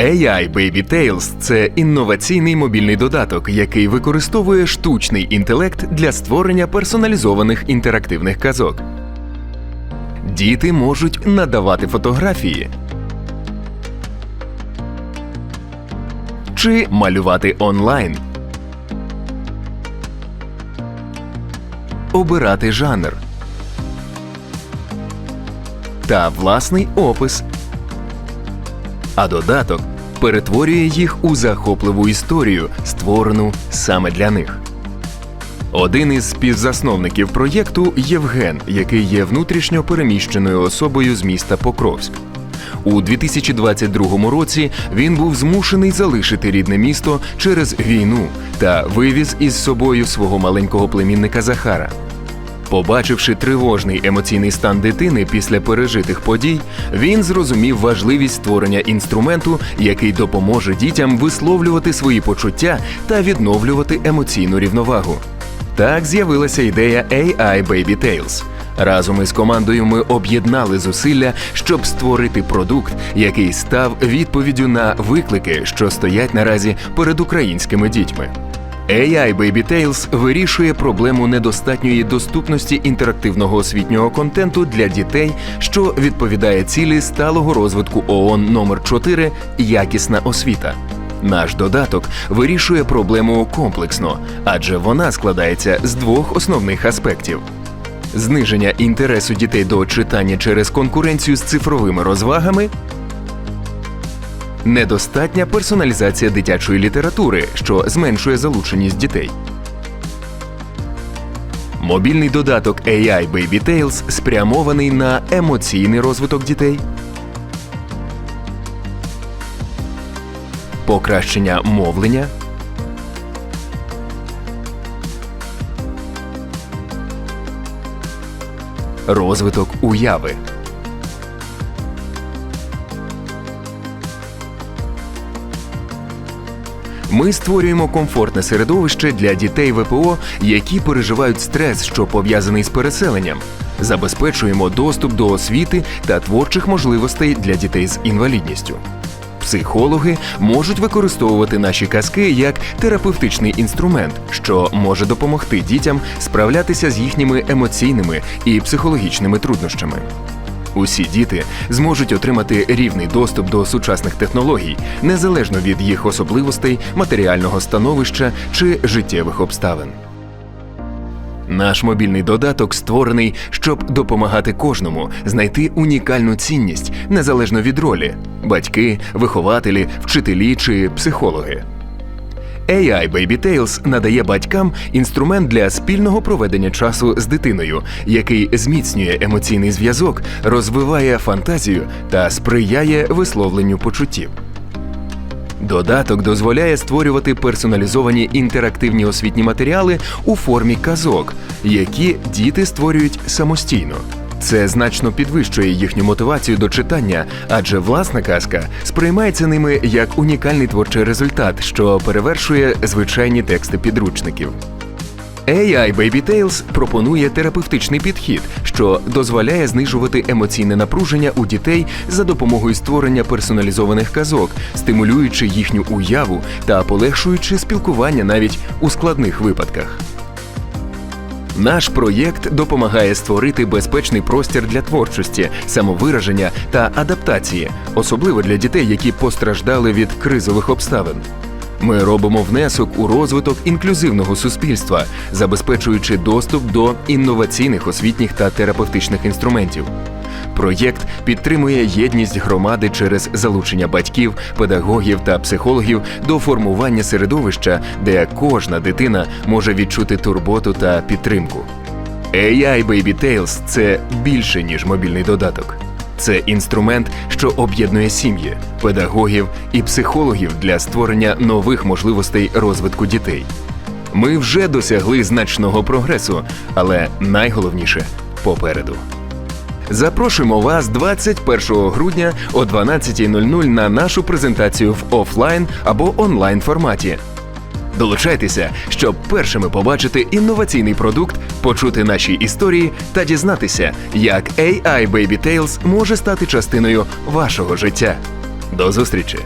AI Baby Tales – це інноваційний мобільний додаток, який використовує штучний інтелект для створення персоналізованих інтерактивних казок. Діти можуть надавати фотографії чи малювати онлайн, обирати жанр та власний опис а додаток перетворює їх у захопливу історію, створену саме для них. Один із співзасновників проєкту Євген, який є внутрішньо переміщеною особою з міста Покровськ. У 2022 році він був змушений залишити рідне місто через війну та вивіз із собою свого маленького племінника Захара. Побачивши тривожний емоційний стан дитини після пережитих подій, він зрозумів важливість створення інструменту, який допоможе дітям висловлювати свої почуття та відновлювати емоційну рівновагу. Так з'явилася ідея AI Baby Tales. Разом із командою ми об'єднали зусилля, щоб створити продукт, який став відповіддю на виклики, що стоять наразі перед українськими дітьми. AI Baby Tales вирішує проблему недостатньої доступності інтерактивного освітнього контенту для дітей, що відповідає цілі сталого розвитку ООН номер 4 якісна освіта. Наш додаток вирішує проблему комплексно, адже вона складається з двох основних аспектів. Зниження інтересу дітей до читання через конкуренцію з цифровими розвагами Недостатня персоналізація дитячої літератури, що зменшує залученість дітей. Мобільний додаток AI Baby Tales спрямований на емоційний розвиток дітей, покращення мовлення, розвиток уяви. Ми створюємо комфортне середовище для дітей ВПО, які переживають стрес, що пов'язаний з переселенням. Забезпечуємо доступ до освіти та творчих можливостей для дітей з інвалідністю. Психологи можуть використовувати наші казки як терапевтичний інструмент, що може допомогти дітям справлятися з їхніми емоційними і психологічними труднощами. Усі діти зможуть отримати рівний доступ до сучасних технологій, незалежно від їх особливостей, матеріального становища чи життєвих обставин. Наш мобільний додаток створений, щоб допомагати кожному знайти унікальну цінність незалежно від ролі батьки, вихователі, вчителі чи психологи. AI Baby Tales надає батькам інструмент для спільного проведення часу з дитиною, який зміцнює емоційний зв'язок, розвиває фантазію та сприяє висловленню почуттів. Додаток дозволяє створювати персоналізовані інтерактивні освітні матеріали у формі казок, які діти створюють самостійно. Це значно підвищує їхню мотивацію до читання, адже власна казка сприймається ними як унікальний творчий результат, що перевершує звичайні тексти підручників. AI Baby Tales пропонує терапевтичний підхід, що дозволяє знижувати емоційне напруження у дітей за допомогою створення персоналізованих казок, стимулюючи їхню уяву та полегшуючи спілкування навіть у складних випадках. Наш проєкт допомагає створити безпечний простір для творчості, самовираження та адаптації, особливо для дітей, які постраждали від кризових обставин. Ми робимо внесок у розвиток інклюзивного суспільства, забезпечуючи доступ до інноваційних освітніх та терапевтичних інструментів. Проєкт підтримує єдність громади через залучення батьків, педагогів та психологів до формування середовища, де кожна дитина може відчути турботу та підтримку. AI Baby Tales – це більше ніж мобільний додаток. Це інструмент, що об'єднує сім'ї, педагогів і психологів для створення нових можливостей розвитку дітей. Ми вже досягли значного прогресу, але найголовніше попереду. Запрошуємо вас 21 грудня о 12.00 на нашу презентацію в офлайн або онлайн форматі. Долучайтеся, щоб першими побачити інноваційний продукт, почути наші історії та дізнатися, як AI Baby Tales може стати частиною вашого життя. До зустрічі!